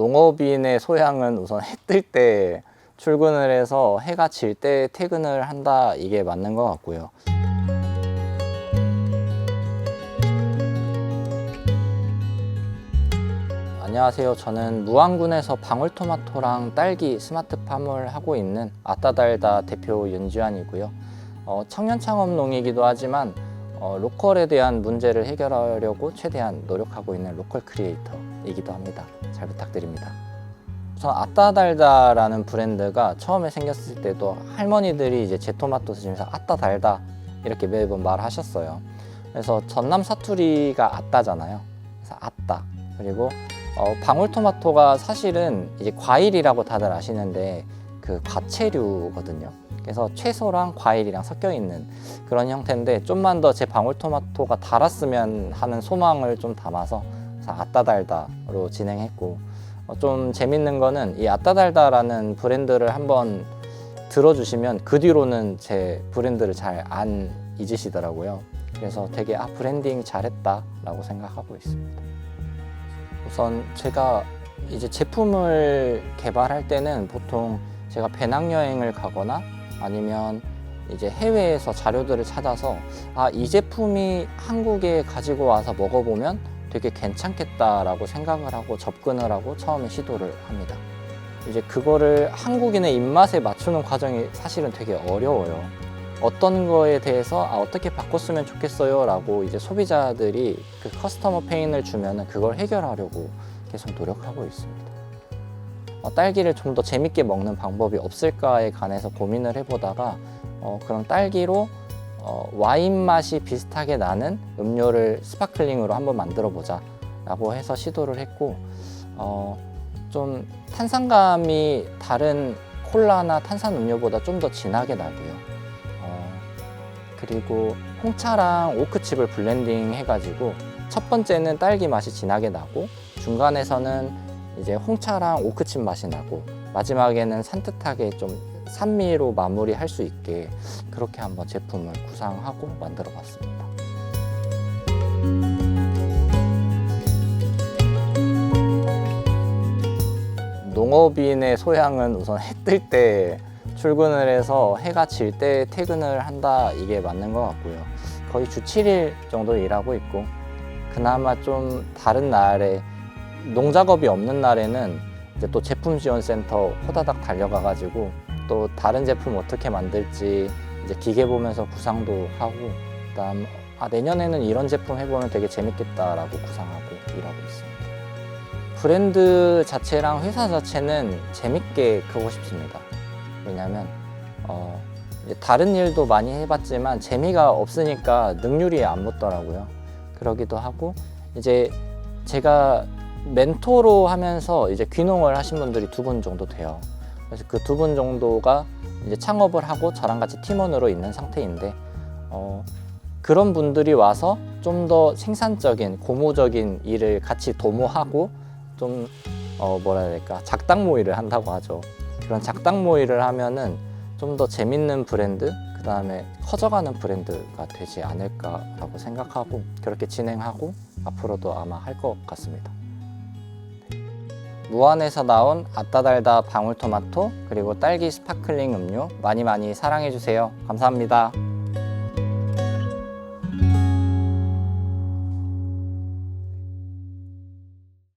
농업인의 소양은 우선 해 뜰 때 출근을 해서 해가 질 때 퇴근을 한다 이게 맞는 것 같고요. 안녕하세요. 저는 무안군에서 방울토마토랑 딸기 스마트팜을 하고 있는 아따달다 대표 윤지환이고요. 어, 청년 창업농이기도 하지만 어, 로컬에 대한 문제를 해결하려고 최대한 노력하고 있는 로컬 크리에이터 이기도 합니다. 잘 부탁드립니다. 우선 아따달다라는 브랜드가 처음에 생겼을 때도 할머니들이 이제 제 토마토 드시면서 아따달다 이렇게 매번 말하셨어요. 그래서 전남 사투리가 아따잖아요. 그래서 아따 그리고 어, 방울토마토가 사실은 이제 과일이라고 다들 아시는데 그 과채류거든요. 그래서 채소랑 과일이랑 섞여 있는 그런 형태인데 좀만 더 제 방울토마토가 달았으면 하는 소망을 좀 담아서 아따달다로 진행했고 어, 좀 재밌는 거는 이 아따달다라는 브랜드를 한번 들어주시면 그 뒤로는 제 브랜드를 잘 안 잊으시더라고요. 그래서 되게 아 브랜딩 잘했다라고 생각하고 있습니다. 우선 제가 이제 제품을 개발할 때는 보통 제가 배낭여행을 가거나 아니면 이제 해외에서 자료들을 찾아서 아 이 제품이 한국에 가지고 와서 먹어보면 되게 괜찮겠다라고 생각을 하고 접근을 하고 처음에 시도를 합니다. 이제 그거를 한국인의 입맛에 맞추는 과정이 사실은 되게 어려워요. 어떤 거에 대해서 아, 어떻게 바꿨으면 좋겠어요 라고 이제 소비자들이 그 커스터머 페인을 주면은 그걸 해결하려고 계속 노력하고 있습니다. 어, 딸기를 좀 더 재밌게 먹는 방법이 없을까에 관해서 고민을 해보다가 어, 그럼 딸기로 어, 와인 맛이 비슷하게 나는 음료를 스파클링으로 한번 만들어 보자 라고 해서 시도를 했고 어, 좀 탄산감이 다른 콜라나 탄산 음료보다 좀 더 진하게 나고요. 어, 그리고 홍차랑 오크칩을 블렌딩 해가지고 첫 번째는 딸기 맛이 진하게 나고 중간에서는 이제 홍차랑 오크칩 맛이 나고 마지막에는 산뜻하게 좀 산미로 마무리할 수 있게 그렇게 한번 제품을 구상하고 만들어 봤습니다. 농업인의 소양은 우선 해 뜰 때 출근을 해서 해가 질 때 퇴근을 한다 이게 맞는 것 같고요. 거의 주 7일 정도 일하고 있고 그나마 좀 다른 날에 농작업이 없는 날에는 이제 또 제품 지원 센터 호다닥 달려가 가지고 또 다른 제품 어떻게 만들지 이제 기계 보면서 구상도 하고 그다음 아 내년에는 이런 제품 해보면 되게 재밌겠다라고 구상하고 일하고 있습니다. 브랜드 자체랑 회사 자체는 재밌게 크고 싶습니다. 왜냐하면 어, 다른 일도 많이 해봤지만 재미가 없으니까 능률이 안 붙더라고요. 그러기도 하고 이제 제가 멘토로 하면서 이제 귀농을 하신 분들이 두 분 정도 돼요. 그래서 그 두 분 정도가 이제 창업을 하고 저랑 같이 팀원으로 있는 상태인데 어, 그런 분들이 와서 좀 더 생산적인 고무적인 일을 같이 도모하고 좀 어, 뭐라 해야 될까 작당 모의를 한다고 하죠. 그런 작당 모의를 하면은 좀 더 재밌는 브랜드 그 다음에 커져가는 브랜드가 되지 않을까라고 생각하고 그렇게 진행하고 앞으로도 아마 할 것 같습니다. 무안에서 나온 아따달다 방울토마토 그리고 딸기 스파클링 음료 많이 많이 사랑해 주세요. 감사합니다.